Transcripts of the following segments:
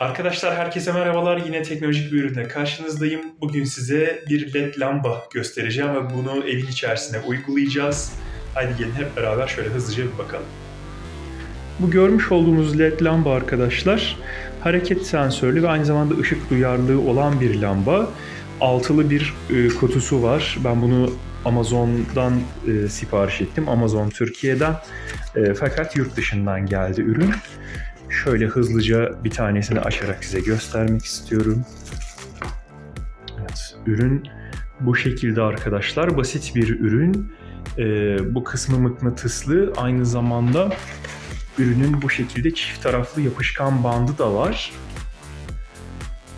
Arkadaşlar herkese merhabalar. Yine teknolojik bir ürünle karşınızdayım. Bugün size bir led lamba göstereceğim ve bunu evin içerisine uygulayacağız. Haydi gelin hep beraber şöyle hızlıca bir bakalım. Bu görmüş olduğunuz led lamba arkadaşlar hareket sensörlü ve aynı zamanda ışık duyarlılığı olan bir lamba. Altılı bir e, kutusu var. Ben bunu Amazon'dan e, sipariş ettim. Amazon Türkiye'den. E, fakat yurt dışından geldi ürün. Şöyle hızlıca bir tanesini açarak size göstermek istiyorum. Evet, ürün bu şekilde arkadaşlar. Basit bir ürün. Ee, bu kısmı mıknatıslı. Aynı zamanda ürünün bu şekilde çift taraflı yapışkan bandı da var.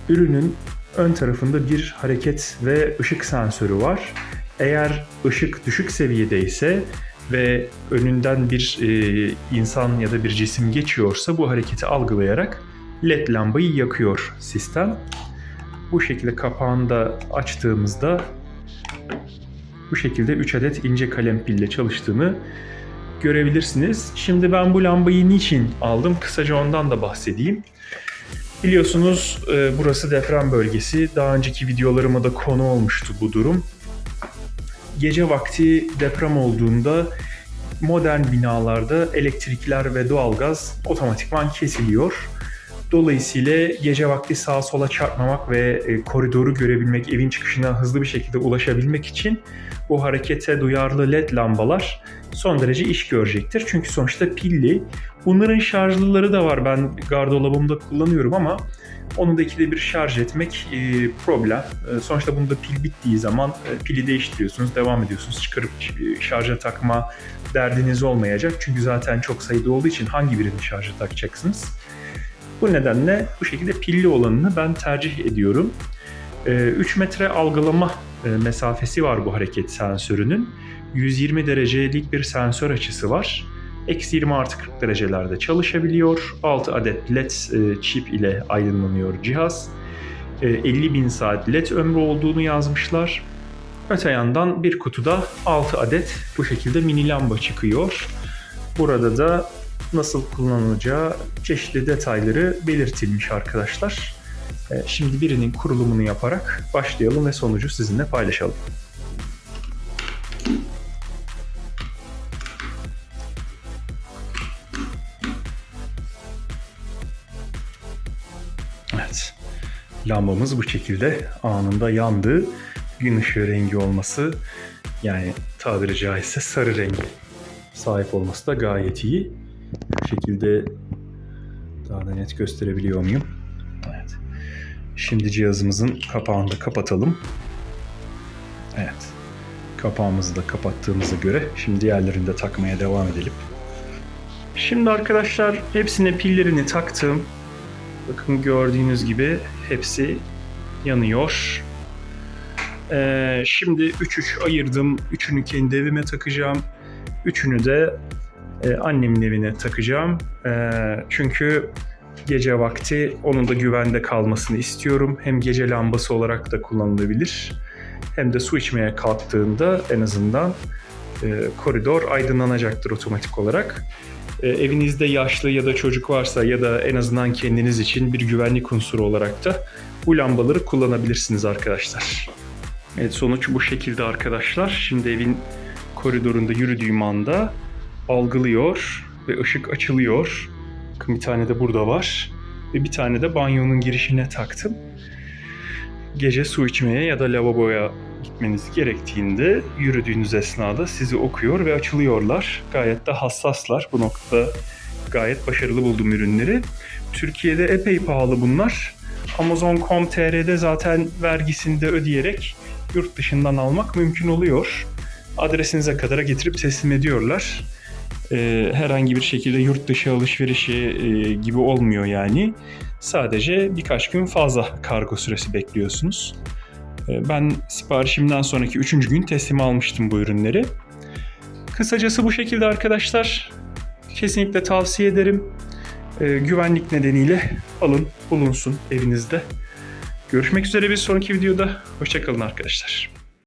Ürünün ön tarafında bir hareket ve ışık sensörü var. Eğer ışık düşük seviyedeyse ve önünden bir e, insan ya da bir cisim geçiyorsa bu hareketi algılayarak led lambayı yakıyor sistem. Bu şekilde kapağını da açtığımızda bu şekilde 3 adet ince kalem pille çalıştığını görebilirsiniz. Şimdi ben bu lambayı niçin aldım? Kısaca ondan da bahsedeyim. Biliyorsunuz e, burası deprem bölgesi. Daha önceki videolarıma da konu olmuştu bu durum gece vakti deprem olduğunda modern binalarda elektrikler ve doğalgaz otomatikman kesiliyor. Dolayısıyla gece vakti sağa sola çarpmamak ve e, koridoru görebilmek, evin çıkışına hızlı bir şekilde ulaşabilmek için bu harekete duyarlı led lambalar son derece iş görecektir. Çünkü sonuçta pilli. Bunların şarjlıları da var. Ben gardırobumda kullanıyorum ama onu da ikide bir şarj etmek e, problem. E, sonuçta bunda pil bittiği zaman e, pili değiştiriyorsunuz, devam ediyorsunuz. Çıkarıp e, şarja takma derdiniz olmayacak. Çünkü zaten çok sayıda olduğu için hangi birini şarja takacaksınız? Bu nedenle bu şekilde pilli olanını ben tercih ediyorum. E, 3 metre algılama e, mesafesi var bu hareket sensörünün. 120 derecelik bir sensör açısı var. Eksi 20 artı 40 derecelerde çalışabiliyor. 6 adet LED e, çip ile aydınlanıyor cihaz. E, 50 bin saat LED ömrü olduğunu yazmışlar. Öte yandan bir kutuda 6 adet bu şekilde mini lamba çıkıyor. Burada da nasıl kullanılacağı çeşitli detayları belirtilmiş arkadaşlar. E, şimdi birinin kurulumunu yaparak başlayalım ve sonucu sizinle paylaşalım. Evet. Lambamız bu şekilde anında yandı. Gün ışığı rengi olması yani tabiri caizse sarı rengi sahip olması da gayet iyi. Bu şekilde daha da net gösterebiliyor muyum? Evet. Şimdi cihazımızın kapağını da kapatalım. Evet. Kapağımızı da kapattığımıza göre şimdi diğerlerini de takmaya devam edelim. Şimdi arkadaşlar hepsine pillerini taktım. Bakın gördüğünüz gibi hepsi yanıyor. Ee, şimdi 3-3 ayırdım. Üçünü kendi evime takacağım. Üçünü de e, annemin evine takacağım. E, çünkü gece vakti onun da güvende kalmasını istiyorum. Hem gece lambası olarak da kullanılabilir. Hem de su içmeye kalktığında en azından e, koridor aydınlanacaktır otomatik olarak. Evinizde yaşlı ya da çocuk varsa ya da en azından kendiniz için bir güvenlik unsuru olarak da bu lambaları kullanabilirsiniz arkadaşlar. Evet sonuç bu şekilde arkadaşlar. Şimdi evin koridorunda yürüdüğüm anda algılıyor ve ışık açılıyor. Bir tane de burada var. Ve bir tane de banyonun girişine taktım. Gece su içmeye ya da lavaboya gitmeniz gerektiğinde yürüdüğünüz esnada sizi okuyor ve açılıyorlar. Gayet de hassaslar. Bu noktada gayet başarılı buldum ürünleri. Türkiye'de epey pahalı bunlar. Amazon.com.tr'de zaten vergisini de ödeyerek yurt dışından almak mümkün oluyor. Adresinize kadar getirip teslim ediyorlar. Ee, herhangi bir şekilde yurt dışı alışverişi e, gibi olmuyor yani. Sadece birkaç gün fazla kargo süresi bekliyorsunuz. Ee, ben siparişimden sonraki üçüncü gün teslim almıştım bu ürünleri. Kısacası bu şekilde arkadaşlar. Kesinlikle tavsiye ederim. Ee, güvenlik nedeniyle alın, bulunsun evinizde. Görüşmek üzere bir sonraki videoda. Hoşçakalın arkadaşlar.